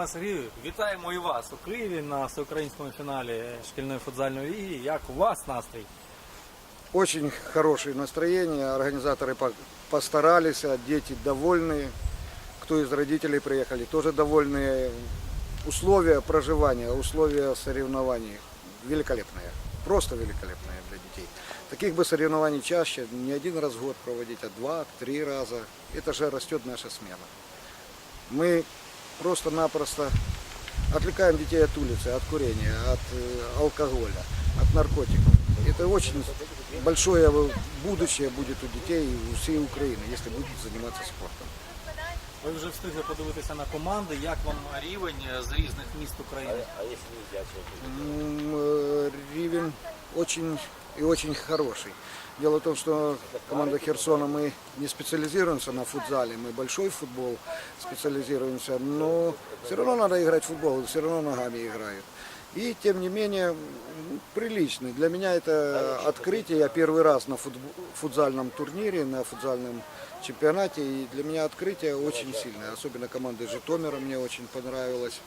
Пане Сергію, вітаємо і вас у Києві на всеукраїнському фіналі шкільної футзальної ліги. Як у вас настрій? Очень хорошее настроение, организаторы по- постарались, а дети довольные. Кто из родителей приехали, тоже довольные. Условия проживания, условия соревнований великолепные, просто великолепные для детей. Таких бы соревнований чаще, не один раз в год проводить, а два, три раза. Это же растет наша смена. Мы просто-напросто отвлекаем детей от улицы, от курения, от э, алкоголя, от наркотиков. Это очень большое будущее будет у детей и у всей Украины, если будут заниматься спортом. Ви вже встигли подивитися на команди. Як вам рівень з різних міст України? М, э, Ривен очень и очень хороший. Дело в том, что команда Херсона мы не специализируемся на футзале, мы большой футбол специализируемся, но все равно надо играть в футбол, все равно ногами играют. И тем не менее приличный. Для меня это открытие. Я первый раз на футзальном турнире, на футзальном чемпионате. И для меня открытие очень сильное. Особенно команда Житомира мне очень понравилась.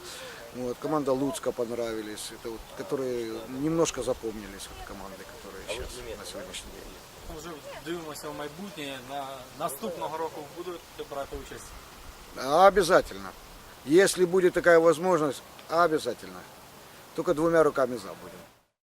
Вот, команда Луцка понравились. Это вот, которые немножко запомнились вот, команды, которые сейчас на сегодняшний день. Вже дивимося в майбутнє. На наступного року будете брати участь. Обязательно. Если будет такая возможность, обязательно. Только двумя руками за будем.